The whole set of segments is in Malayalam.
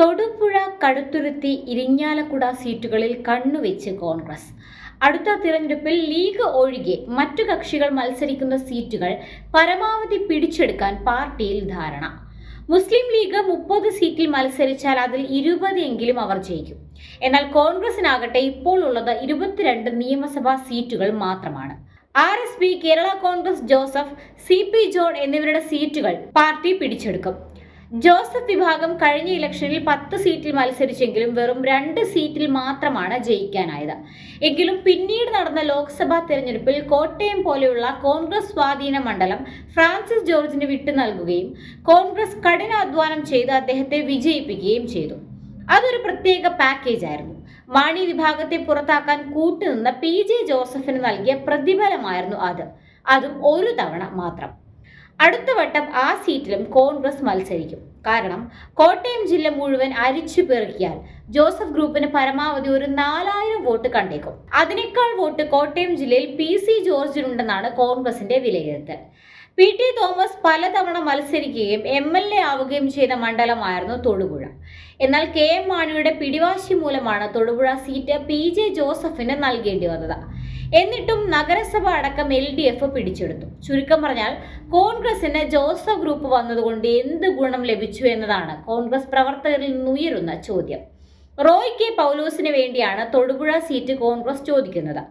തൊടുപുഴ കടുത്തുരുത്തി ഇരിങ്ങാലക്കുട സീറ്റുകളിൽ കണ്ണുവെച്ച് കോൺഗ്രസ്. അടുത്ത തിരഞ്ഞെടുപ്പിൽ ലീഗ് ഒഴികെ മറ്റു കക്ഷികൾ മത്സരിക്കുന്ന സീറ്റുകൾ പരമാവധി പിടിച്ചെടുക്കാൻ പാർട്ടിയിൽ ധാരണ. മുസ്ലിം ലീഗ് മുപ്പത് സീറ്റിൽ മത്സരിച്ചാൽ അതിൽ ഇരുപത് എങ്കിലും അവർ ജയിക്കും. എന്നാൽ കോൺഗ്രസിനാകട്ടെ ഇപ്പോൾ ഉള്ളത് ഇരുപത്തിരണ്ട് നിയമസഭാ സീറ്റുകൾ മാത്രമാണ്. R S P Kerala congress Joseph C P John എന്നിവരുടെ സീറ്റുകൾ പാർട്ടി പിടിച്ചെടുക്കും. ജോസഫ് വിഭാഗം കഴിഞ്ഞ ഇലക്ഷനിൽ പത്ത് സീറ്റിൽ മത്സരിച്ചെങ്കിലും വെറും രണ്ട് സീറ്റിൽ മാത്രമാണ് ജയിക്കാനായത്. എങ്കിലും പിന്നീട് നടന്ന ലോക്സഭാ തെരഞ്ഞെടുപ്പിൽ കോട്ടയം പോലെയുള്ള കോൺഗ്രസ് സ്വാധീന മണ്ഡലം ഫ്രാൻസിസ് ജോർജിന് വിട്ടു നൽകുകയും കോൺഗ്രസ് കഠിനാധ്വാനം ചെയ്ത് അദ്ദേഹത്തെ വിജയിപ്പിക്കുകയും ചെയ്തു. അതൊരു പ്രത്യേക പാക്കേജ് ആയിരുന്നു. മാണി വിഭാഗത്തെ പുറത്താക്കാൻ കൂട്ടുനിന്ന പി ജെ ജോസഫിന് നൽകിയ പ്രതിഫലമായിരുന്നു അത്. അതും ഒരു തവണ മാത്രം. അടുത്ത വട്ടം ആ സീറ്റിലും കോൺഗ്രസ് മത്സരിക്കും. കാരണം കോട്ടയം ജില്ല മുഴുവൻ അരിച്ചു പെറുക്കിയാൽ ജോസഫ് ഗ്രൂപ്പിന് പരമാവധി ഒരു നാലായിരം വോട്ട് കണ്ടേക്കും. അതിനേക്കാൾ വോട്ട് കോട്ടയം ജില്ലയിൽ പി സി ജോർജിനുണ്ടെന്നാണ് കോൺഗ്രസിന്റെ വിലയിരുത്തൽ. പി ടി തോമസ് പലതവണ മത്സരിക്കുകയും എം എൽ എ ആവുകയും ചെയ്ത മണ്ഡലമായിരുന്നു തൊടുപുഴ. എന്നാൽ കെ എം മാണിയുടെ പിടിവാശി മൂലമാണ് തൊടുപുഴ സീറ്റ് പി ജെ ജോസഫിന് നൽകേണ്ടി വന്നത്. എന്നിട്ടും നഗരസഭ അടക്കം എൽ ഡി എഫ് പിടിച്ചെടുത്തു. ചുരുക്കം പറഞ്ഞാൽ കോൺഗ്രസിന് ജോസഫ് ഗ്രൂപ്പ് വന്നതുകൊണ്ട് എന്ത് ഗുണം ലഭിച്ചു എന്നതാണ് കോൺഗ്രസ് പ്രവർത്തകരിൽ നിന്നുയരുന്ന ചോദ്യം. റോയ് കെ പൗലോസിന് വേണ്ടിയാണ് തൊടുപുഴ സീറ്റ് കോൺഗ്രസ് ചോദിക്കുന്നത്.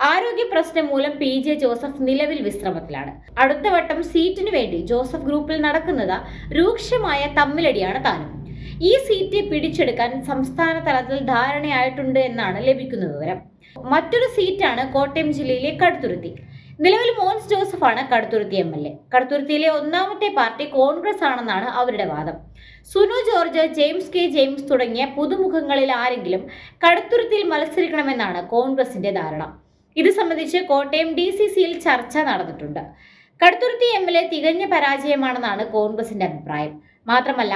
ആരോഗ്യ പ്രശ്നം മൂലം പി ജെ ജോസഫ് നിലവിൽ വിശ്രമത്തിലാണ്. അടുത്ത വട്ടം സീറ്റിനു വേണ്ടി ജോസഫ് ഗ്രൂപ്പിൽ നടക്കുന്നത് രൂക്ഷമായ തമ്മിലടിയാണ് താനും. ഈ സീറ്റ് പിടിച്ചെടുക്കാൻ സംസ്ഥാന തലത്തിൽ ധാരണയായിട്ടുണ്ട് എന്നാണ് ലഭിക്കുന്ന വിവരം. മറ്റൊരു സീറ്റാണ് കോട്ടയം ജില്ലയിലെ കടുത്തുരുത്തി. നിലവിൽ മോൻസ് ജോസഫാണ് കടുത്തുരുത്തി എം എൽ എ. കടുത്തുരുത്തിയിലെ ഒന്നാമത്തെ പാർട്ടി കോൺഗ്രസ് ആണെന്നാണ് അവരുടെ വാദം. Sunu George James K James തുടങ്ങിയ പുതുമുഖങ്ങളിൽ ആരെങ്കിലും കടുത്തുരുത്തിയിൽ മത്സരിക്കണമെന്നാണ് കോൺഗ്രസിന്റെ ധാരണ. ഇത് സംബന്ധിച്ച് കോട്ടയം ഡി സി സിയിൽ ചർച്ച നടന്നിട്ടുണ്ട്. കടുത്തുരുത്തി എം എൽ എ തികഞ്ഞ പരാജയമാണെന്നാണ് കോൺഗ്രസിന്റെ അഭിപ്രായം. മാത്രമല്ല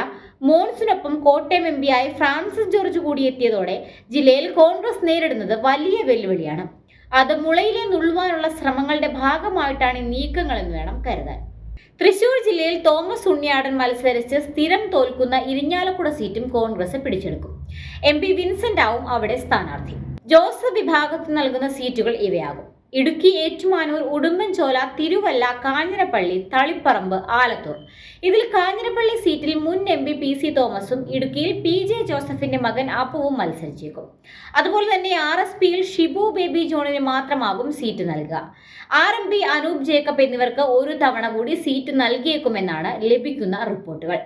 മോൺസിനൊപ്പം കോട്ടയം എം ആയി ഫ്രാൻസിസ് ജോർജ് കൂടി എത്തിയതോടെ ജില്ലയിൽ കോൺഗ്രസ് നേരിടുന്നത് വലിയ വെല്ലുവിളിയാണ്. അത് മുളയിലെ നുള്ളുവാനുള്ള ശ്രമങ്ങളുടെ ഭാഗമായിട്ടാണ് നീക്കങ്ങളെന്ന് വേണം കരുതാൻ. തൃശൂർ ജില്ലയിൽ തോമസ് ഉണ്ണിയാടൻ മത്സരിച്ച് സ്ഥിരം തോൽക്കുന്ന ഇരിഞ്ഞാലക്കുട സീറ്റും കോൺഗ്രസ് പിടിച്ചെടുക്കും. എം പി വിൻസെന്റ് ആവും അവിടെ സ്ഥാനാർത്ഥി. ജോസഫ് വിഭാഗത്തിന് നൽകുന്ന സീറ്റുകൾ ഇവയാകും. ഇടുക്കി ഏറ്റുമാനൂർ ഉടുമ്പൻചോല തിരുവല്ല കാഞ്ഞിരപ്പള്ളി തളിപ്പറമ്പ് ആലത്തൂർ. ഇതിൽ കാഞ്ഞിരപ്പള്ളി സീറ്റിൽ മുൻ എം പി പി സി തോമസും ഇടുക്കിയിൽ പി ജെ ജോസഫിന്റെ മകൻ അപ്പുവും മത്സരിച്ചേക്കും. അതുപോലെ തന്നെ ആർ എസ് പിയിൽ ഷിബു ബേബി ജോണിന് മാത്രമാകും സീറ്റ് നൽകുക. R M P Anoop Jacob എന്നിവർക്ക് ഒരു തവണ കൂടി സീറ്റ് നൽകിയേക്കുമെന്നാണ് ലഭിക്കുന്ന റിപ്പോർട്ടുകൾ.